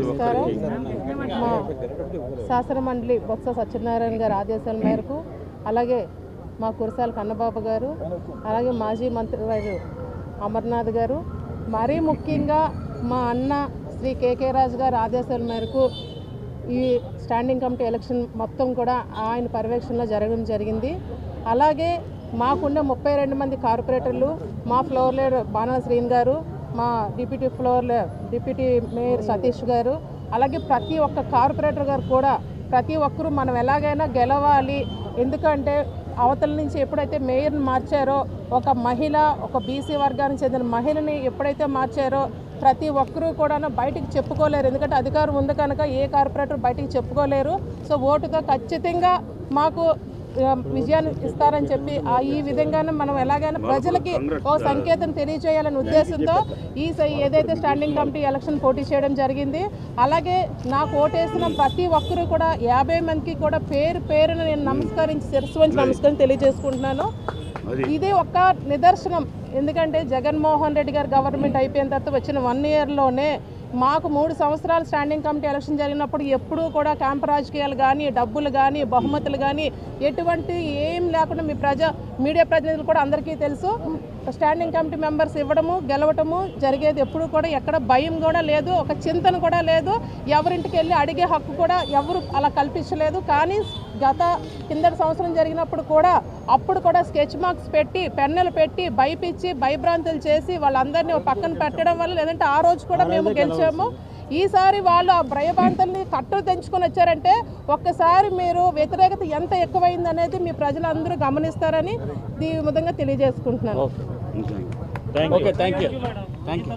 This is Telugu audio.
నమస్కారం. మా శాసనమండలి బొత్స సత్యనారాయణ గారి ఆదేశాల మేరకు అలాగే మా కురసాల కన్నబాబు గారు అలాగే మాజీ మంత్రి అమర్నాథ్ గారు మరీ ముఖ్యంగా మా అన్న శ్రీ కేకే రాజు గారి ఆదేశాల మేరకు ఈ స్టాండింగ్ కమిటీ ఎలక్షన్ మొత్తం కూడా ఆయన పర్యవేక్షణలో జరగడం జరిగింది. అలాగే మాకున్న ముప్పై రెండు మంది కార్పొరేటర్లు మా ఫ్లోర్ లీడర్ బాణా శ్రీన్ గారు మా డిప్యూటీ ఫ్లోర్లో డిప్యూటీ మేయర్ సతీష్ గారు అలాగే ప్రతి ఒక్క కార్పొరేటర్ గారు కూడా ప్రతి ఒక్కరూ మనం ఎలాగైనా గెలవాలి. ఎందుకంటే అవతల నుంచి ఎప్పుడైతే మేయర్ని మార్చారో ఒక మహిళ ఒక బీసీ వర్గానికి చెందిన మహిళని ఎప్పుడైతే మార్చారో ప్రతి ఒక్కరూ కూడా బయటికి చెప్పుకోలేరు. ఎందుకంటే అధికారం ఉంది కనుక ఏ కార్పొరేటర్ బయటికి చెప్పుకోలేరు. సో ఓటుతో ఖచ్చితంగా మాకు విజయాన్ని ఇస్తారని చెప్పి ఈ విధంగానే మనం ఎలాగైనా ప్రజలకి ఓ సంకేతం తెలియజేయాలనే ఉద్దేశంతో ఈ ఏదైతే స్టాండింగ్ కమిటీ ఎలక్షన్ పోటీ చేయడం జరిగింది అలాగే నాకు ఓటేసిన ప్రతి ఒక్కరూ కూడా యాభై మందికి కూడా పేరు పేరున నేను నమస్కరించి శిరస్సు వంచి నమస్కారం తెలియజేసుకుంటున్నాను. ఇది ఒక నిదర్శనం. ఎందుకంటే జగన్మోహన్ రెడ్డి గారు గవర్నమెంట్ అయిపోయిన తర్వాత వచ్చిన వన్ ఇయర్లోనే మాకు మూడు సంవత్సరాలు స్టాండింగ్ కమిటీ ఎలక్షన్ జరిగినప్పుడు ఎప్పుడూ కూడా క్యాంప్ రాజకీయాలు కానీ డబ్బులు కానీ బహుమతులు కానీ ఎటువంటి ఏం లేకుండా మీ ప్రజా మీడియా ప్రతినిధులు కూడా అందరికీ తెలుసు. స్టాండింగ్ కమిటీ మెంబర్స్ ఇవ్వడము గెలవటము జరిగేది ఎప్పుడు కూడా ఎక్కడ భయం కూడా లేదు ఒక చింతన కూడా లేదు. ఎవరింటికి వెళ్ళి అడిగే హక్కు కూడా ఎవరు అలా కల్పించలేదు. కానీ గత కిందటి సంవత్సరం జరిగినప్పుడు కూడా అప్పుడు కూడా స్కెచ్ మార్క్స్ పెట్టి పెన్నులు పెట్టి భయపిచ్చి భయభ్రాంతులు చేసి వాళ్ళందరినీ పక్కన పెట్టడం వల్ల లేదంటే ఆ రోజు కూడా మేము గెలిచాము. ఈసారి వాళ్ళు ఆ భయభ్రాంతుల్ని కట్టలు తెంచుకొని వచ్చారంటే ఒక్కసారి మీరు వ్యతిరేకత ఎంత ఎక్కువైంది అనేది మీ ప్రజలందరూ గమనిస్తారని ఈ విధంగా తెలియజేసుకుంటున్నాను. okay thank you thank you